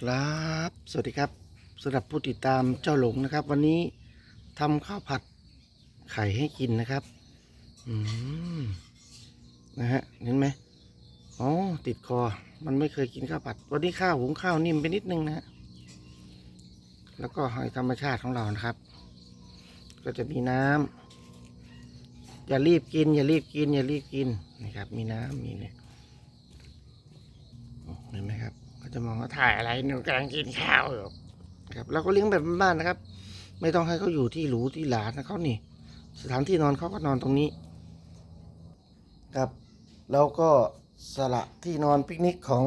ครับ สวัสดีครับสำหรับผู้ติดตามเจ้าหลงนะครับ วันนี้ทำข้าวผัดไข่ให้กินนะครับ อืมนะฮะเห็นไหมอ๋อติดคอ มันไม่เคยกินข้าวผัด วันนี้ข้าวหุงข้าวนิ่มไปนิดนึงนะฮะแล้วก็หอยธรรมชาติของเรานะครับ ก็จะมีน้ำอย่ารีบกิน อย่ารีบกิน อย่ารีบกินนะครับ มีน้ำมีเนี่ยเห็นไหมครับ จะมองว่าถ่ายอะไรหนูกำลังกินข้าวอยู่ครับเราก็เลี้ยงแบบบ้านๆนะครับ ไม่ต้องให้เขาอยู่ที่หรูที่หลานะเขานี่ สถานที่นอนเขาก็นอนตรงนี้ ครับแล้วก็สละที่นอนปิกนิกของ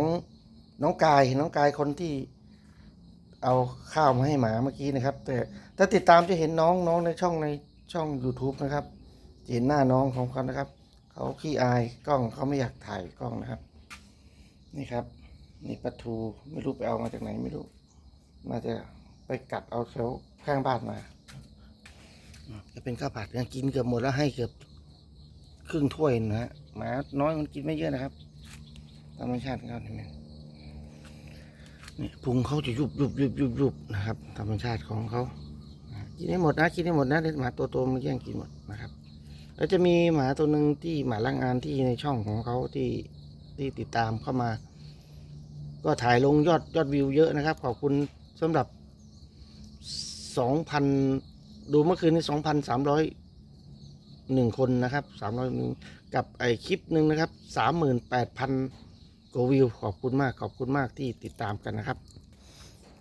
น้องกายน้องกายคนที่เอาข้าวมาให้หมาเมื่อกี้นะครับ แต่ถ้าติดตามจะเห็นน้องน้องในช่องในช่อง YouTube นะครับจะเห็นหน้าน้องของเขานะครับ เขาขี้อายกล้องเขาไม่อยากถ่ายกล้องนะครับ นี่ครับ นี่ปลาทูไม่รู้ไปเอามาจากไหนไม่รู้น่าจะไปกัดเอาแถวข้างบ้านมาจะเป็นข้าวผัดยังกินเกือบหมดแล้วให้เกือบครึ่งถ้วยนะฮะหมาน้อยมันกินไม่เยอะนะครับธรรมชาติของเขาเนไหมนี่พุงเขาจะยุบยุบยุบยุบยุบนะครับธรรมชาติของเขาอ่ากินให้หมดนะกินให้หมดนะเด็กหมาตัวโตมันแย่งกินหมดนะครับ แล้วจะมีหมาตัวหนึ่งที่หมาล่างงานที่ในช่องของเขาที่ที่ติดตามเข้ามา ก็ถ่ายลงยอดยอดวิวเยอะนะครับ ขอบคุณสำหรับสองพันดูเมื่อคืนนี้สองพันสามร้อยหนึ่งคนนะครับสามร้อยกับไอคลิปหนึ่งนะครับสามหมื่นแปดพันกว่าวิว ขอบคุณมาก ขอบคุณมากที่ติดตามกันนะครับ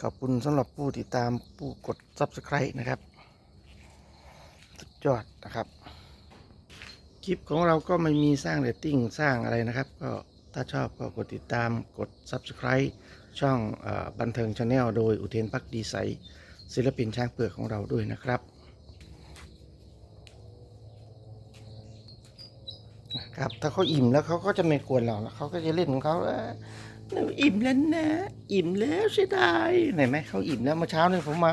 ขอบคุณสำหรับผู้ติดตามผู้กด subscribe นะครับ สุดยอดนะครับ คลิปของเราก็ไม่มีสร้างเรตติ้งสร้างอะไรนะครับ ก็ ถ้าชอบก็กดติดตามกด Subscribe ช่องอบันเทิงชาแนลโดยอุเทนพักดีใสศิลปินช้างเปลือกของเราด้วยนะครับ ครับ ถ้าเขาอิ่มแล้วเขาก็จะไม่กวนเราแล้วเขาก็จะเล่นของเขาเอ้ยหนูอิ่มแล้วนะ อิ่มแล้วใช่ได้เห็นไหมเขาอิ่มแล้วเมื่อเช้าเนี่ยผมมา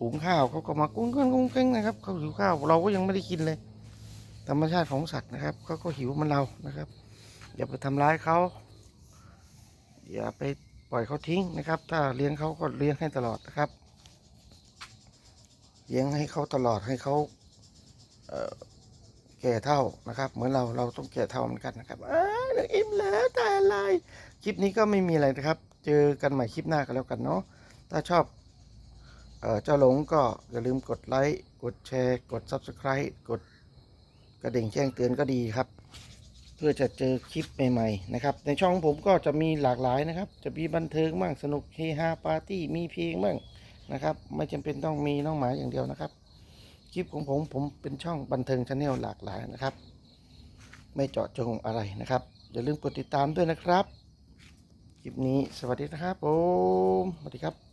หุงข้าวเขาก็มากุ้งกุ้งกุ้งกุ้งนะครับเขาหิวข้าวเราก็ยังไม่ได้กินเลย ธรรมชาติของสัตว์นะครับเขาก็หิวมันเรานะครับ อย่าไปทำร้ายเขา อย่าไปปล่อยเขาทิ้งนะครับ ถ้าเลี้ยงเขาก็เลี้ยงให้ตลอดนะครับ เลี้ยงให้เขาตลอดให้เขาเอแก่เท่านะครับ เหมือนเราเราต้องแก่เท่าเหมือนกันนะครับเอ้ยเอิ่มแล้วแต่อะไรคลิปนี้ก็ไม่มีอะไรนะครับ เจอกันใหม่คลิปหน้ากันแล้วกันเนาะถ้าชอบเอ่อเจ้าหลงก็อย่าลืมกดไลค์กดแชร์ กด Subscribe กดกระดิ่งแจ้งเตือนก็ดีครับ เพื่อจะเจอคลิปใหม่ๆนะครับ ในช่องผมก็จะมีหลากหลายนะครับ จะมีบันเทิงบ้างสนุกเฮฮาปาร์ตี้มีเพลงบ้างนะครับ ไม่จำเป็นต้องมีน้องหมาอย่างเดียวนะครับ คลิปของผมผมเป็นช่องบันเทิงชาแนลหลากหลายนะครับ ไม่เจาะจงอะไรนะครับ อย่าลืมกดติดตามด้วยนะครับ คลิปนี้สวัสดีนะครับผมสวัสดีครับ